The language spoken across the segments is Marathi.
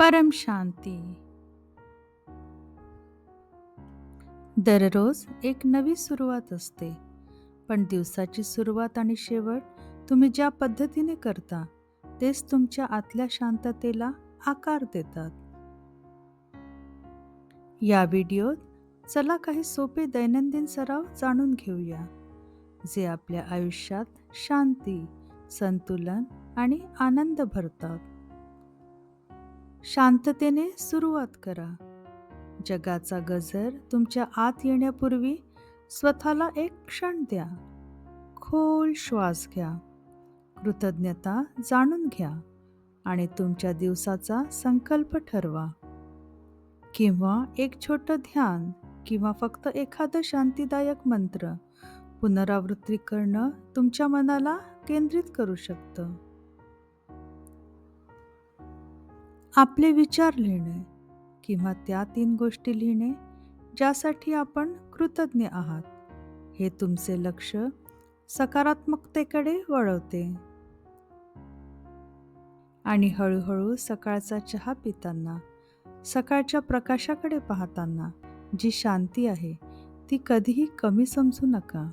परम शांती. दररोज एक नवी सुरुवात असते. पण दिवसाची सुरुवात आणि शेवट तुम्ही ज्या पद्धतीने करता तेच तुमच्या आतल्या शांततेला आकार देतात. या व्हिडिओत चला काही सोपे दैनंदिन सराव जाणून घेऊया जे आपल्या आयुष्यात शांती संतुलन आणि आनंद भरतात. शांततेने सुरुवात करा. जगाचा गजर तुमच्या आत येण्यापूर्वी स्वतःला एक क्षण द्या. खोल श्वास घ्या. कृतज्ञता जाणून घ्या आणि तुमच्या दिवसाचा संकल्प ठरवा. किंवा एक छोटं ध्यान किंवा फक्त एखादं शांतीदायक मंत्र पुनरावृत्ती करणं तुमच्या मनाला केंद्रित करू शकतं. आपले विचार लिहिणे किंवा त्या तीन गोष्टी लिहिणे ज्यासाठी आपण कृतज्ञ आहात. हे तुमचे लक्ष सकारात्मकतेकडे वळवते. आणि हळूहळू सकाळचा चहा पिताना सकाळच्या प्रकाशाकडे पाहताना जी शांती आहे ती कधीही कमी समजू नका.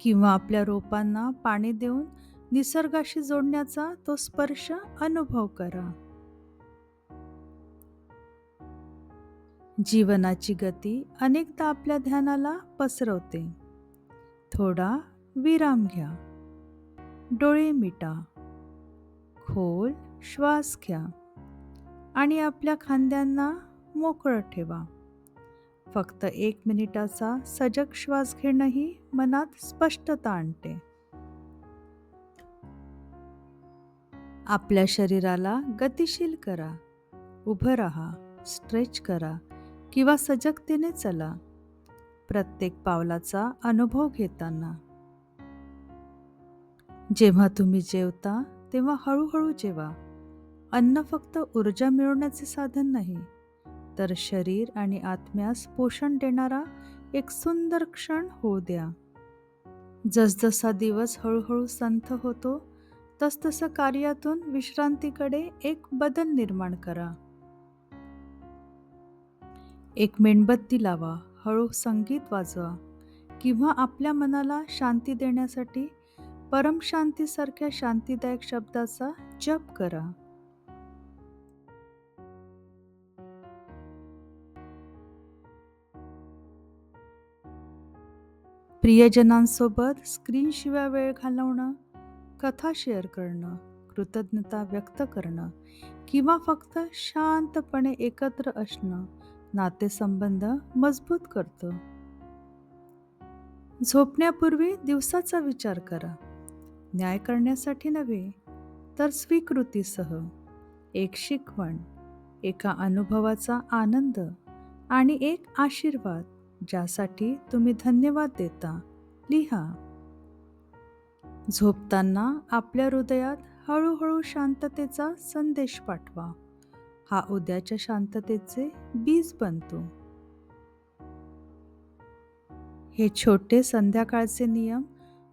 किंवा आपल्या रोपांना पाणी देऊन निसर्गाशी जोडण्याचा तो स्पर्श अनुभव करा. जीवनाची गती अनेकदा आपल्या ध्यानाला पसरवते. थोडा विराम घ्या. डोळे मिटा. खोल श्वास घ्या. आणि आपल्या खांद्यांना मोकळं ठेवा. फक्त एक मिनिटाचा सजग श्वास घेणंही मनात स्पष्टता आणते. आपल्या शरीराला गतिशील करा. उभं राहा स्ट्रेच करा किंवा सजगतेने चला. प्रत्येक पावलाचा अनुभव घेताना. जेव्हा तुम्ही जेवता तेव्हा हळूहळू जेवा. अन्न फक्त ऊर्जा मिळवण्याचे साधन नाही तर शरीर आणि आत्म्यास पोषण देणारा एक सुंदर क्षण होऊ द्या. जसजसा दिवस हळूहळू संथ होतो तसतसं कार्यातून विश्रांतीकडे एक बदल निर्माण करा. एक मेणबत्ती लावा हळू संगीत वाजवा किंवा आपल्या मनाला शांती देण्यासाठी परमशांतीसारख्या शांतीदायक शब्दाचा जप करा. प्रियजनांसोबत स्क्रीनशिवाय वेळ घालवणं कथा शेअर करणं कृतज्ञता व्यक्त करणं किंवा फक्त शांतपणे एकत्र असणं नातेसंबंध मजबूत करतं. झोपण्यापूर्वी दिवसाचा विचार करा. न्याय करण्यासाठी नव्हे तर स्वीकृतीसह. एक शिकवण एका अनुभवाचा आनंद आणि एक आशीर्वाद ज्यासाठी तुम्ही धन्यवाद देता लिहा. झोपताना आपल्या हृदयात हळूहळू शांततेचा संदेश पाठवा. हा उद्याच्या शांततेचे बीज बनतो. हे छोटे संध्याकाळचे नियम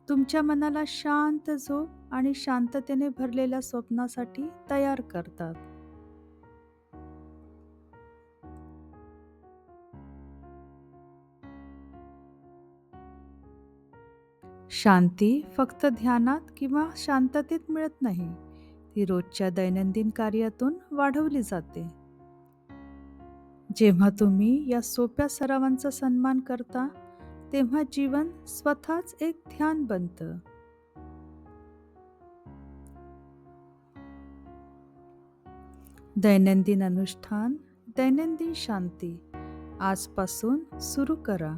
तुमच्या मनाला शांत झोप आणि शांततेने भरलेल्या स्वप्नासाठी तयार करतात. शांती फक्त ध्यानात किंवा शांततेत मिळत नाही. ती रोजच्या दैनंदिन कार्यातून वाढवली जाते. जेव्हा तुम्ही या सोप्या सरावांचा सन्मान करता तेव्हा जीवन स्वतःच एक ध्यान बनतं. दैनंदिन अनुष्ठान दैनंदिन शांती आजपासून सुरू करा.